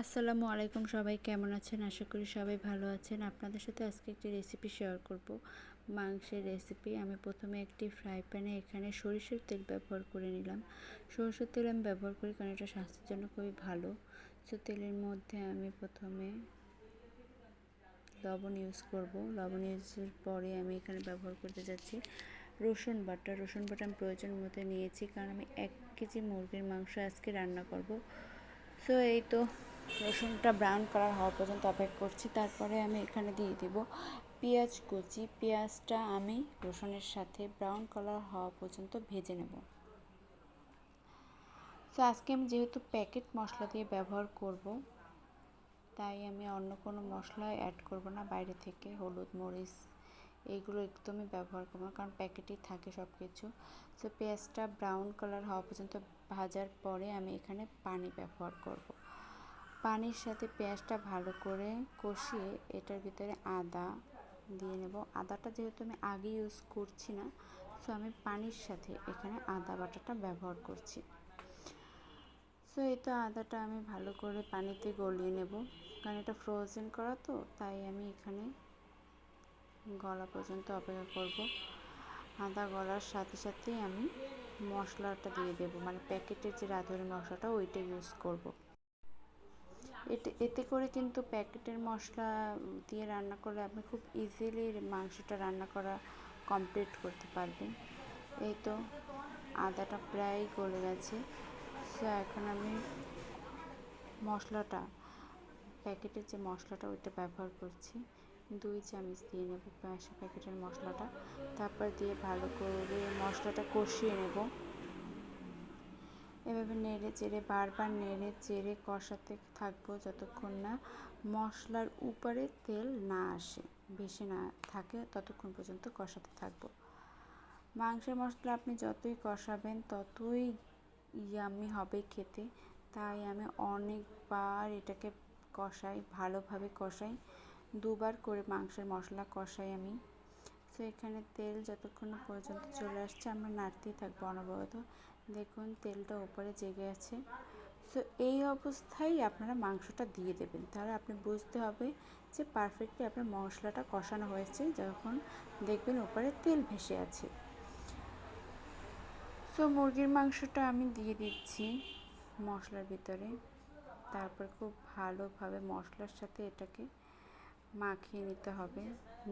আসসালামু আলাইকুম সবাই, কেমন আছেন? আশা করি সবাই ভালো আছেন। আপনাদের সাথে আজকে একটি রেসিপি শেয়ার করব। মাংসের রেসিপি আমি প্রথমে একটি ফ্রাই প্যানে এখানে সরিষার তেল ব্যবহার করে নিলাম। সরিষার তেল আমি ব্যবহার করি কারণ এটা স্বাস্থ্যের জন্য খুবই ভালো। সো তেলের মধ্যে আমি প্রথমে লবণ ইউজ করব। লবণ ইউজের পরে আমি এখানে ব্যবহার করতে যাচ্ছি রসুন বাটা। রসুন বাটা আমি প্রয়োজন মতো নিয়েছি কারণ আমি এক কেজি মুরগির মাংস আজকে রান্না করব। সো এই তো রসুনটা ব্রাউন কালার হওয়া পর্যন্ত অপেক্ষা করছি। তারপরে আমি এখানে দিয়ে দিব পেঁয়াজ কুচি। পেঁয়াজটা আমি রসুনের সাথে ব্রাউন কালার হওয়া পর্যন্ত ভেজে নেব। তো আজকে আমি যেহেতু প্যাকেট মশলা দিয়ে ব্যবহার করব, তাই আমি অন্য কোনো মশলা অ্যাড করব না। বাইরে থেকে হলুদ, মরিচ, এইগুলো একদমই ব্যবহার করব না, কারণ প্যাকেটেই থাকে সব কিছু সো পেঁয়াজটা ব্রাউন কালার হওয়া পর্যন্ত ভাজার পরে আমি এখানে পানি ব্যবহার করব। পানির সাথে পেঁয়াজটা ভালো করে কষিয়ে এটার ভিতরে আদা দিয়ে নেব। আদাটা যেহেতু আমি আগে ইউজ করছি না সো আমি পানির সাথে এখানে আদা বাটাটা ব্যবহার করছি। সো এই তো আদাটা আমি ভালো করে পানিতে গলিয়ে নেব। কারণ এটা ফ্রোজেন করা তো, তাই আমি এখানে গলা পর্যন্ত অপেক্ষা করব। আদা গলার সাথে সাথে আমি মশলাটা দিয়ে দেবো। মানে প্যাকেটের যে রাঁধুনি মশলাটা, ওইটা ইউজ করব। এতে এতে করে কিন্তু প্যাকেটের মশলা দিয়ে রান্না করলে আপনি খুব ইজিলি মাংসটা রান্না করা কমপ্লিট করতে পারবেন। এই তো আদাটা প্রায় গলে গেছে। সো এখন আমি মশলাটা প্যাকেটের যে মশলাটা ওইটা ব্যবহার করছি। দুই চামচ দিয়ে নেব প্যাকেটের মশলাটা। তারপর দিয়ে ভালো করে মশলাটা কষিয়ে নেব। এভাবে নেড়ে চেড়ে, বারবার নেড়ে চেড়ে কষাতে থাকব যতক্ষণ না মশলার উপরে তেল না আসে বেশি না থাকে, ততক্ষণ পর্যন্ত কষাতে থাকব। মাংসের মশলা আপনি যতই কষাবেন, ততই ইয়ামি হবে খেতে। তাই আমি অনেকবার এটাকে কষাই, ভালোভাবে কষাই। দুবার করে মাংসের মশলা কষাই আমি। তো এখানে তেল যতক্ষণ পর্যন্ত চলে আসছে, আমরা নাড়তেই থাকব অনবরত। দেখুন, তেলটা ওপরে জেগে আছে। সো এই অবস্থায় আপনারা মাংসটা দিয়ে দেবেন। তাহলে আপনি বুঝতে হবে যে পারফেক্টলি আপনার মশলাটা কষানো হয়েছে যখন দেখবেন ওপরে তেল ভেসে আছে। সো মুরগির মাংসটা আমি দিয়ে দিচ্ছি মশলার ভিতরে। তারপর খুব ভালোভাবে মশলার সাথে এটাকে মাখিয়ে নিতে হবে।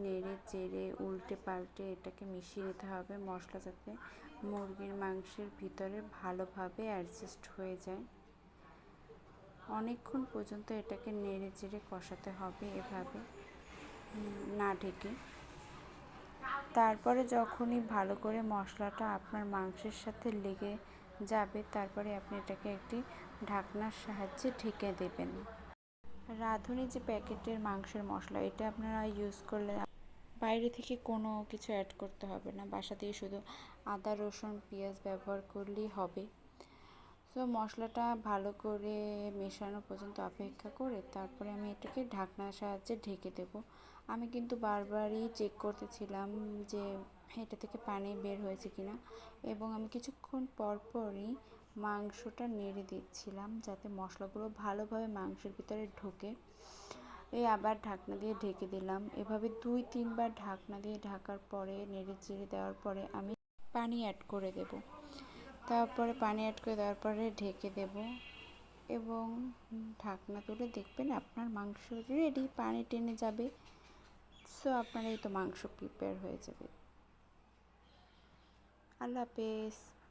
নেড়ে চেড়ে উল্টে পাল্টে এটাকে মিশিয়ে নিতে হবে মশলা যাতে মুরগির মাংসের ভিতরে ভালোভাবে অ্যাডজাস্ট হয়ে যায়। অনেকক্ষণ পর্যন্ত এটাকে নেড়ে চেড়ে কষাতে হবে এভাবে না ঢেকে। তারপরে যখনই ভালো করে মশলাটা আপনার মাংসের সাথে লেগে যাবে, তারপরে আপনি এটাকে একটি ঢাকনার সাহায্যে ঢেকে দেবেন। রাঁধুনি যে প্যাকেটের মাংসের মশলা, এটা আপনারা ইউজ করলে বাইরে থেকে কোনো কিছু অ্যাড করতে হবে না। বাসা দিয়ে শুধু আদা, রসুন, পেঁয়াজ ব্যবহার করলেই হবে। তো মশলাটা ভালো করে মেশানো পর্যন্ত অপেক্ষা করে তারপরে আমি এটাকে ঢাকনার সাহায্যে ঢেকে দেব। আমি কিন্তু বারবারই চেক করতেছিলাম যে এটা থেকে পানি বের হয়েছে কিনা এবং আমি কিছুক্ষণ পর পরই মাংসটা নেড়ে দিচ্ছিলাম যাতে মশলাগুলো ভালোভাবে মাংসের ভিতরে ঢোকে। এই আবার ঢাকনা দিয়ে ঢেকে দিলাম। এভাবে দুই, তিনবার ঢাকনা দিয়ে ঢাকার পরে নেড়ে চেড়ে দেওয়ার পরে আমি পানি অ্যাড করে দেব। তারপরে পানি অ্যাড করে দেওয়ার পরে ঢেকে দেব এবং ঢাকনা তুলে দেখবেন আপনার মাংস রেডি পানি টেনে যাবে। সো আপনার এই তো মাংস প্রিপেয়ার হয়ে যাবে। আল্লাহ হাফেজ।